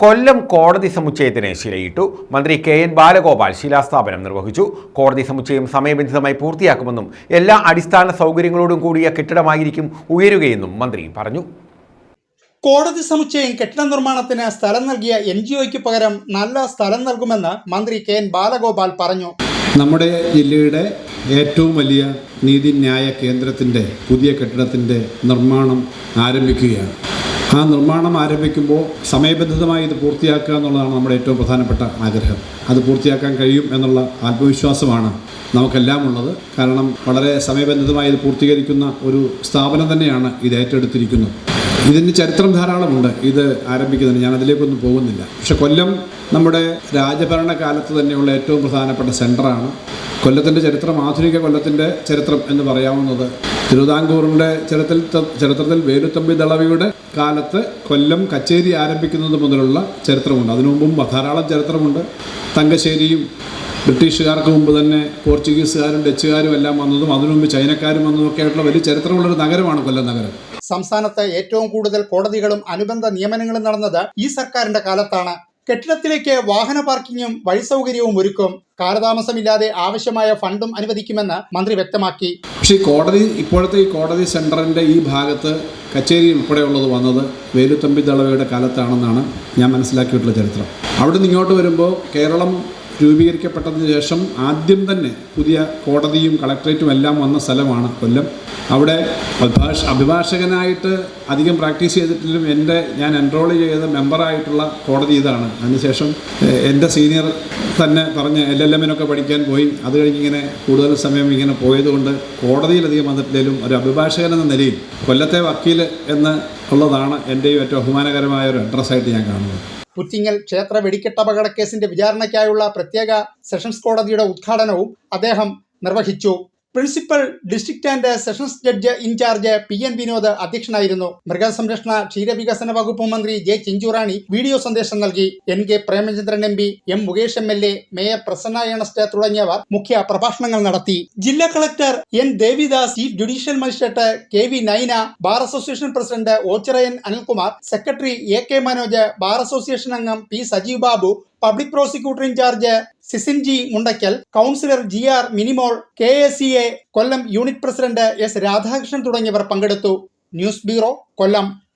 കൊല്ലം കോടതി സമുച്ചയത്തിന് ശിലയിട്ടു. മന്ത്രി കെ എൻ ബാലഗോപാൽ ശിലാസ്ഥാപനം നിർവഹിച്ചു. കോടതി സമുച്ചയം സമയബന്ധിതമായി പൂർത്തിയാക്കുമെന്നും എല്ലാ അടിസ്ഥാന സൗകര്യങ്ങളോടും കൂടിയ കെട്ടിടമായിരിക്കും ഉയരുകയെന്നും മന്ത്രി പറഞ്ഞു. കോടതി സമുച്ചയം കെട്ടിട നിർമ്മാണത്തിന് സ്ഥലം നൽകിയ എൻ ജി ഒയ്ക്ക് പകരം നല്ല സ്ഥലം നൽകുമെന്ന് മന്ത്രി കെ എൻ ബാലഗോപാൽ പറഞ്ഞു. നമ്മുടെ ജില്ലയുടെ ഏറ്റവും വലിയ നീതിന്യായ കേന്ദ്രത്തിന്റെ പുതിയ കെട്ടിടത്തിന്റെ നിർമ്മാണം ആരംഭിക്കുകയാണ്. ആ നിർമ്മാണം ആരംഭിക്കുമ്പോൾ സമയബന്ധിതമായി ഇത് പൂർത്തിയാക്കുക എന്നുള്ളതാണ് നമ്മുടെ ഏറ്റവും പ്രധാനപ്പെട്ട ആഗ്രഹം. അത് പൂർത്തിയാക്കാൻ കഴിയും എന്നുള്ള ആത്മവിശ്വാസമാണ് നമുക്കെല്ലാം ഉള്ളത് കാരണം വളരെ സമയബന്ധിതമായി ഇത് പൂർത്തീകരിക്കുന്ന ഒരു സ്ഥാപനം തന്നെയാണ് ഇത് ഏറ്റെടുത്തിരിക്കുന്നത്. ഇതിന് ചരിത്രം ധാരാളമുണ്ട്. ഇത് ആരംഭിക്കുന്നതിന് ഞാൻ അതിലേക്കൊന്നും പോകുന്നില്ല. പക്ഷെ കൊല്ലം നമ്മുടെ രാജഭരണ കാലത്ത് തന്നെയുള്ള ഏറ്റവും പ്രധാനപ്പെട്ട സെന്ററാണ് കൊല്ലത്തിന്റെ ചരിത്രം ആധുനിക കൊല്ലത്തിന്റെ ചരിത്രം എന്ന് പറയാവുന്നത് തിരുവിതാംകൂറിന്റെ ചരിത്രത്തിൽ ചരിത്രത്തിൽ വേലുത്തമ്പി ദളവിയുടെ കാലത്ത് കൊല്ലം കച്ചേരി ആരംഭിക്കുന്നത് മുതലുള്ള ചരിത്രമുണ്ട്. അതിനു മുമ്പും ധാരാളം ചരിത്രമുണ്ട്. തങ്കശ്ശേരിയും ബ്രിട്ടീഷുകാർക്ക് മുമ്പ് തന്നെ പോർച്ചുഗീസുകാരും ഡച്ചുകാരും എല്ലാം വന്നതും അതിനു മുമ്പ് ചൈനക്കാരും വന്നതും ഒക്കെ ആയിട്ടുള്ള വലിയ ചരിത്രമുള്ളൊരു നഗരമാണ് കൊല്ലം നഗരം. സംസ്ഥാനത്ത് ഏറ്റവും കൂടുതൽ കോടതികളും അനുബന്ധ നിയമനങ്ങളും നടന്നത് ഈ സർക്കാരിന്റെ കാലത്താണ്. കെട്ടിടത്തിലേക്ക് വാഹന പാർക്കിങ്ങും വഴി സൗകര്യവും ഒരുക്കും. കാലതാമസമില്ലാതെ ആവശ്യമായ ഫണ്ടും അനുവദിക്കുമെന്ന് മന്ത്രി വ്യക്തമാക്കി. പക്ഷേ കോടതി ഇപ്പോഴത്തെ ഈ കോടതി സെന്ററിന്റെ ഈ ഭാഗത്ത് കച്ചേരി ഉൾപ്പെടെയുള്ളത് വന്നത് വേലുത്തമ്പി ദളവയുടെ കാലത്താണെന്നാണ് ഞാൻ മനസ്സിലാക്കിയിട്ടുള്ള ചരിത്രം. അവിടെ നിന്ന് ഇങ്ങോട്ട് വരുമ്പോൾ കേരളം രൂപീകരിക്കപ്പെട്ടതിന് ശേഷം ആദ്യം തന്നെ പുതിയ കോടതിയും കളക്ട്രേറ്റും എല്ലാം വന്ന സ്ഥലമാണ് കൊല്ലം. അവിടെ അഭിഭാഷ അഭിഭാഷകനായിട്ട് അധികം പ്രാക്ടീസ് ചെയ്തിട്ടില്ലും എന്റെ ഞാൻ എൻറോൾ ചെയ്ത മെമ്പറായിട്ടുള്ള കോടതി ഇതാണ്. അതിനുശേഷം എന്റെ സീനിയർ തന്നെ പറഞ്ഞ് എൽ എൽ എമ്മിനൊക്കെ പഠിക്കാൻ പോയി. അത് കഴിഞ്ഞ് ഇങ്ങനെ കൂടുതൽ സമയം ഇങ്ങനെ പോയതുകൊണ്ട് കോടതിയിലധികം വന്നിട്ടില്ലെങ്കിലും ഒരു അഭിഭാഷകൻ എന്ന നിലയിൽ കൊല്ലത്തെ വക്കീൽ എന്ന് ഉള്ളതാണ് എന്റെയും ഏറ്റവും അഭിമാനകരമായ ഒരു അഡ്രസ്സായിട്ട് ഞാൻ കാണുന്നത്. പുറ്റിങ്ങൽ ക്ഷേത്ര വെടിക്കെട്ടപകട കേസിന്റെ വിചാരണയ്ക്കായുള്ള പ്രത്യേക സെഷൻസ് കോടതിയുടെ ഉദ്ഘാടനവും അദ്ദേഹം നിർവഹിച്ചു. Principal district and sessions judge in charge P N Vinod അധ്യക്ഷനായിരുന്നു. മൃഗസംരക്ഷണ ക്ഷീരവികസന വകുപ്പ് മന്ത്രി ജെ ചിഞ്ചുറാണി വീഡിയോ സന്ദേശം നൽകി. N K Premachandran M P M Mukesh M L A mayor Prasanna Ernest തുടങ്ങിയവർ മുഖ്യ പ്രഭാഷണങ്ങൾ നടത്തി. ജില്ലാ collector N Devidas chief judicial magistrate K V Naina bar association president Ochirayan Anilkumar secretary A K Manoj bar association അംഗം P Sajeev Babu public prosecutor in charge Sisin G Mundakkal councillor G R Minimol K A C A Kollam unit president S Radhakrishnan തുടങ്ങിയവർ പങ്കെടുത്തു. News bureau Kollam.